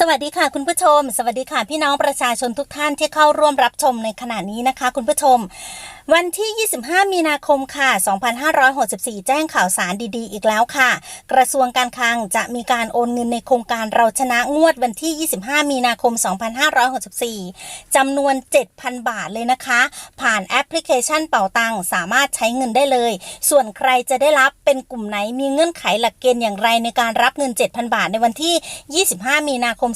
สวัสดีค่ะคุณผู้ชม สวัสดีค่ะพี่น้องประชาชนทุกท่านที่เข้าร่วมรับชมในขณะนี้นะคะ คุณผู้ชมวันที่ 25 มีนาคมค่ะ 2564 แจ้งข่าวสารดี ๆ อีกแล้วค่ะ กระทรวงการคลังจะมีการโอนเงินในโครงการเราชนะงวดวันที่ 25 มีนาคม 2564 จำนวน 7,000 บาทเลยนะคะ ผ่านแอปพลิเคชันเป่าตังสามารถใช้เงินได้เลย ส่วนใครจะได้รับเป็นกลุ่มไหนมีเงื่อนไขหลักเกณฑ์อย่างไรในการรับเงิน 7,000 บาทในวันที่ 25 มีนาคม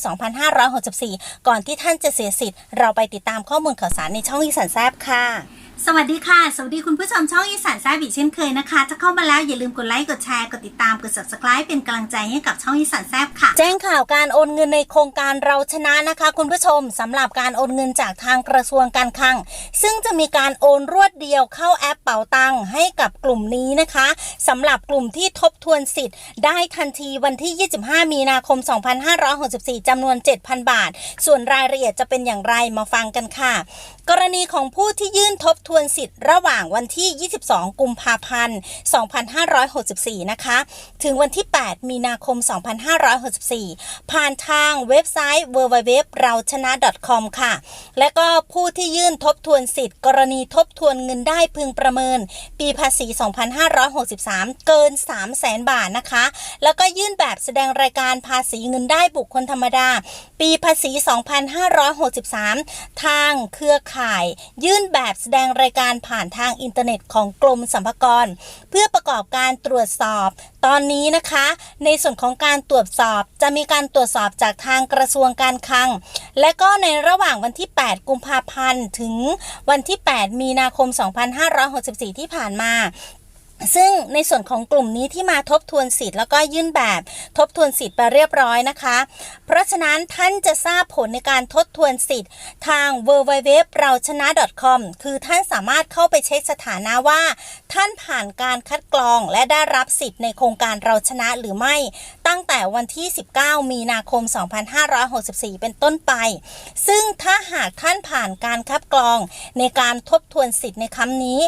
2564 ก่อนที่ท่านจะเสียสิทธิ์ เราไปติดตามข้อมูลข่าวสารในช่องอีสานแซบค่ะ สวัสดีค่ะ สวัสดีคุณผู้ชมช่องอีสานแซบอีกเช่นเคยนะคะ ถ้าเข้ามาแล้วอย่าลืมกดไลค์ กดแชร์ กดติดตาม กด subscribe เป็นกำลังใจให้กับช่องอีสานแซบค่ะ แจ้งข่าวการโอนเงินในโครงการเราชนะนะคะ คุณผู้ชมสำหรับการโอนเงินจากทางกระทรวงการคลัง ซึ่งจะมีการโอนรวดเดียวเข้าแอปเป๋าตังค์ให้กับกลุ่มนี้นะคะสำหรับกลุ่มที่ทบทวนสิทธิ์ ได้ทันทีวันที่ 25 มีนาคม 2564จำนวน 7,000 บาท ส่วนรายละเอียดจะเป็นอย่างไรมาฟังกันค่ะ กรณีของผู้ที่ยื่นทบทวนสิทธิ์ระหว่างวันที่ 22 กุมภาพันธ์ 2564 นะคะ ถึงวันที่ 8 มีนาคม 2564 ผ่านทางเว็บไซต์ www เราชนะ .com ค่ะ และก็ผู้ที่ยื่นทบทวนสิทธิ์ กรณีทบทวนเงินได้พึงประเมิน ปีภาษี 2563 เกิน 300,000บาทนะคะ แล้วก็ยื่นแบบแสดงรายการภาษีเงินได้บุคคลธรรมดา ปีภาษี 2563 ทางเครือข่าย ยื่นแบบแสดงรายการผ่านทางอินเทอร์เน็ตของกรมสรรพากร เพื่อประกอบการตรวจสอบ ตอนนี้นะคะ ในส่วนของการตรวจสอบจะมีการตรวจสอบจากทางกระทรวงการคลัง และก็ในระหว่างวันที่ 8 กุมภาพันธ์ ถึงวันที่ 8 มีนาคม 2564 ที่ผ่านมา ซึ่งในส่วนของกลุ่มนี้ที่มาทบทวนสิทธิ์แล้วก็ยื่นแบบทบทวนสิทธิ์ไปเรียบร้อยนะคะ เพราะฉะนั้นท่านจะทราบผลในการทบทวนสิทธิ์ทาง w w w เราชนะ .com คือท่านสามารถเข้าไปเช็คสถานะว่า ท่านผ่านการคัดกรองและได้รับสิทธิ์ในโครงการเราชนะหรือไม่ ตั้งแต่วันที่ 19 มีนาคม 2564 เป็นต้นไป ซึ่งถ้าหากท่านผ่านการคัดกรองในการทบทวนสิทธิ์ในครั้งนี้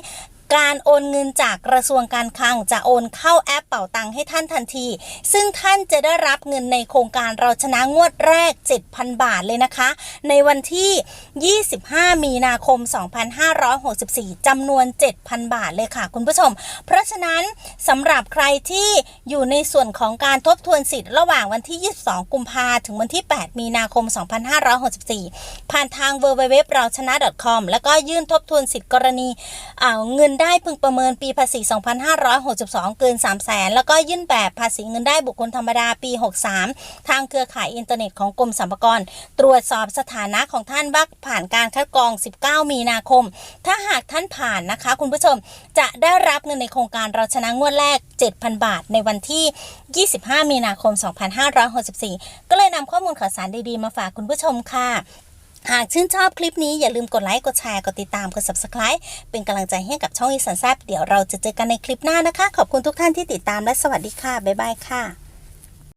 การโอนเงินจากกระทรวงการคลังจะโอนเข้าแอปเป่าตังให้ท่านทันที ซึ่งท่านจะได้รับเงินในโครงการเราชนะงวดแรก 7,000 บาทเลยนะคะ ในวันที่ 25 มีนาคม 2564จำนวน 7,000 บาทเลยค่ะ คุณผู้ชม เพราะฉะนั้นสำหรับใครที่อยู่ในส่วนของการทบทวนสิทธิ์ระหว่างวันที่ 22 กุมภาถึงวันที่ 8 มีนาคม 2564 ผ่านทาง w w w เราชนะ .com แล้วก็ยื่นทบทวนสิทธิ์กรณีอ่าเงินได้พึงประเมินปีภาษี 2562 เกิน 3 0 0แสนแล้วก็ยื่นแบบภาษีเงินได้บุคคลธรรมดาปี 63 ทางเครือข่ายอินเทอร์เน็ตของกรมสรรพากร ตรวจสอบสถานะของท่านว่าผ่านการคัดกรอง 19 มีนาคม ถ้าหากท่านผ่านนะคะ คุณผู้ชมจะได้รับเงินในโครงการเราชนะงวดแรก 7,000 บาท ในวันที่ 25 มีนาคม 2564 ก็เลยนำข้อมูลข่าวสารดีๆ มาฝากคุณผู้ชมค่ะ หากชื่นชอบคลิปนี้อย่าลืมกดไลค์กดแชร์กดติดตามกด subscribe เป็นกำลังใจให้กับช่องอีสานแซบเดี๋ยวเราจะเจอกันในคลิปหน้านะคะ ขอบคุณทุกท่านที่ติดตามและสวัสดีค่ะ บ๊ายบายค่ะ